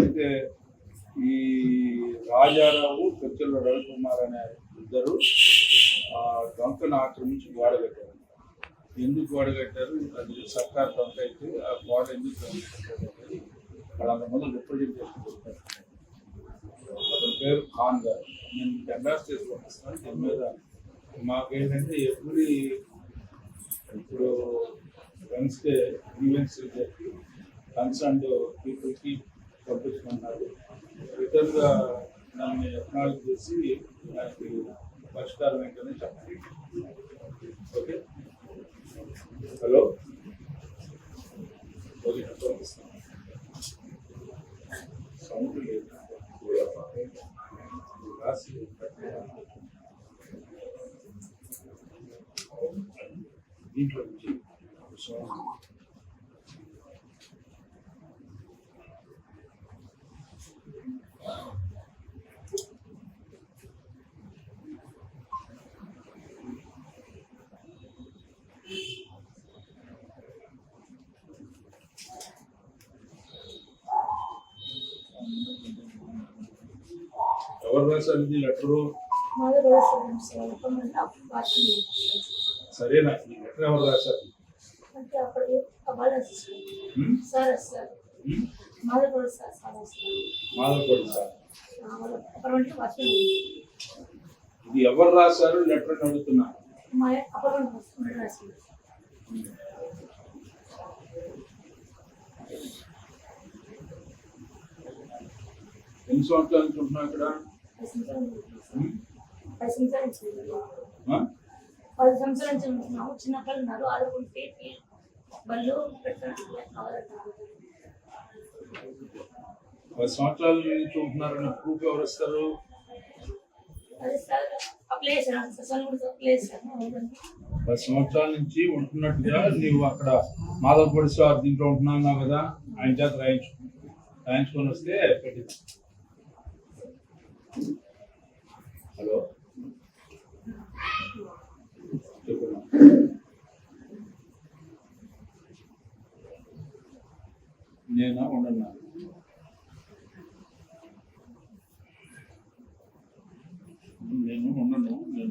అయితే ఈ రాజారావు కొచ్చెల రవికుమార్ అనే ఇద్దరు ఆ డొంకను ఆక్రమించి గోడ కట్టారు. ఎందుకు గోడ కట్టారు? అది సర్కార్ డొంక అయితే ఆ గోడ ఎందుకు కట్టారు అనేది వాళ్ళంత ముందు అతని పేరు ఖాన్ గారు. నేను ఎండాస్ చేసి దీని మీద మాకేంటంటే ఎప్పుడు ఇప్పుడు వెన్స్డే ఈవెంట్స్ చెప్పి కన్సర్న్ పీపుల్కి పంపిస్తున్నారు రిటర్న్గా దాన్ని ఎక్నాలజ్ చేసి దానికి పరిష్కారం ఏంటనే చెప్పండి ఓకే హలో ఓకే పంపిస్తాను సౌండ్ లేదు రాసి దీంట్లో నుంచి రాశారు ఇది లెటరు సరేనా? ఈ లెటర్ ఎవరు రాశారు? మాధవపూడి సార్ ఇది ఎవరు రాశారు? లెటర్ అడుగుతున్నా ఎన్ని సంవత్సరాల నుంచి ఉంటున్నావు ఇక్కడ? పది సంవత్సరాలు? పది సంవత్సరాల నుంచి ఉంటున్నాము చిన్నపిల్లలు ఉన్నారు ఆడుకుంటే బళ్ళు పెట్టడానికి కావాలంటారు పది సంవత్సరాల నుంచి ఉంటున్నారని ప్రూఫ్ ఎవరు ఇస్తారు. పది సంవత్సరాల నుంచి ఉంటున్నట్టుగా నీవు అక్కడ మాధవపూడి సార్ దీంట్లో ఉంటున్నావు కదా ఆయన చేత రాయించు రాయించుకొని వస్తే పెట్టి హలో? నేనా ఉండన్నా నేను ఉండను నేను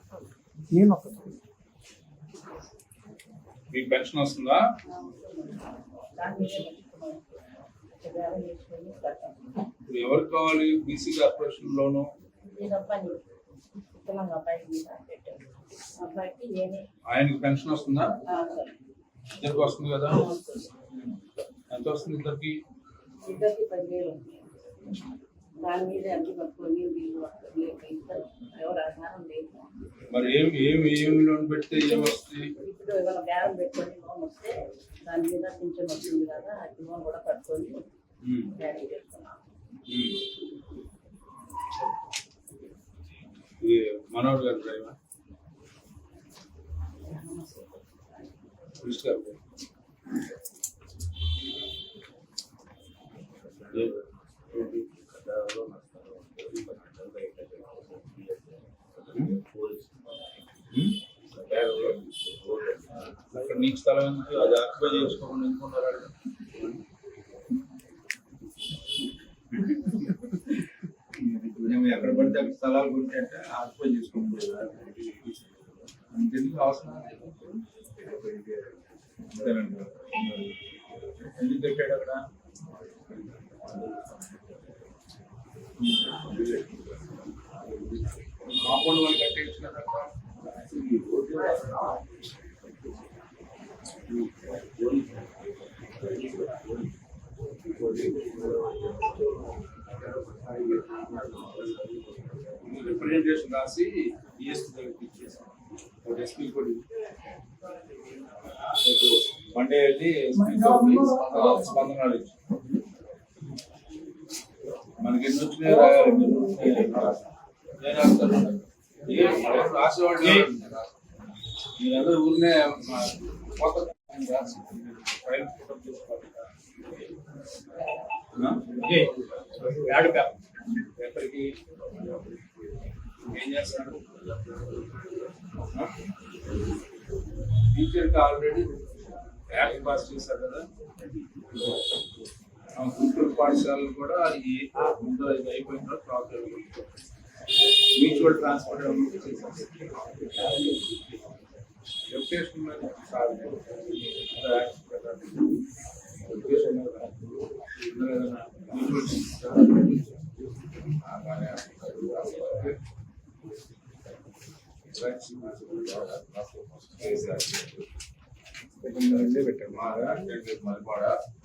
నేను ఒక మీకు పెన్షన్ వస్తుందా? ఇప్పుడు ఎవరికి కావాలి? BC corporation loan? ఆయనకి పెన్షన్ వస్తుందా? ఆ, సార్. ఇద్దరికి వస్తుంది కదా. ఎంత వస్తుంది ఇద్దరికి? ఇద్దరికి పదివేలు ఉంది. దాని మీద అన్ని పట్టుకొని వీళ్ళు ఇద్దరు ఎవరు ఆధారం లేదు. మరి ఏం ఏం ఏం లోన్ పెడితే ఇప్పుడు ఏమైనా బేరం పెట్టుకొని లోన్ వస్తే దాని మీద కొంచెం వస్తుంది కదా అది లోన్ కూడా పట్టుకొని బ్యాంక్ చేస్తున్నాం. మనోహర్ గారు డ్రైవర్? గారు ఏ- ఏంటి? ఉమ్? అక్కడ నీకు స్థలం ఎందుకు అది ఆక్యుపై చేసుకోకుండా ఎందుకున్నారు? మేము ఎక్కడ పడితే అక్కడ స్థలాలు కొంటే అంటే ఆక్యుపై చేసుకుంటాం అంతెందుకు అవసరం. ఎందుకు పెట్టాడు అక్కడ కాంపౌండ్ వాళ్ళు కట్టేయచ్చు కదా అక్కడ. రిప్రజెంటేషన్ రాసి డిఎస్పీ దగ్గరికి ఇచ్చేసాం. ఒక ఎస్పీ కూడా మండే వెళ్ళి స్పందన- స్పందనలు ఇచ్చి. మనకి ఎన్ని వచ్చినాయి? మీరందరూ ఊరినే కొత్త రాసి ఫైల్ ఆ? యాడ్ పేపర్ పేపర్కి ఏం చేస్తాడు టీచర్కి ఆల్రెడీ యాడ్ పాస్ చేశారు కదా ఆ గుంటూరు పాఠశాలలు కూడా ఈ ముందు అయిపోయిన ప్రాబ్లం మ్యూచువల్ ట్రాన్స్ఫర్ లొకేషన్ మీద సార్ లొకేషన్ మీద ఏదైనా పెట్టారు. మా మళ్ళీ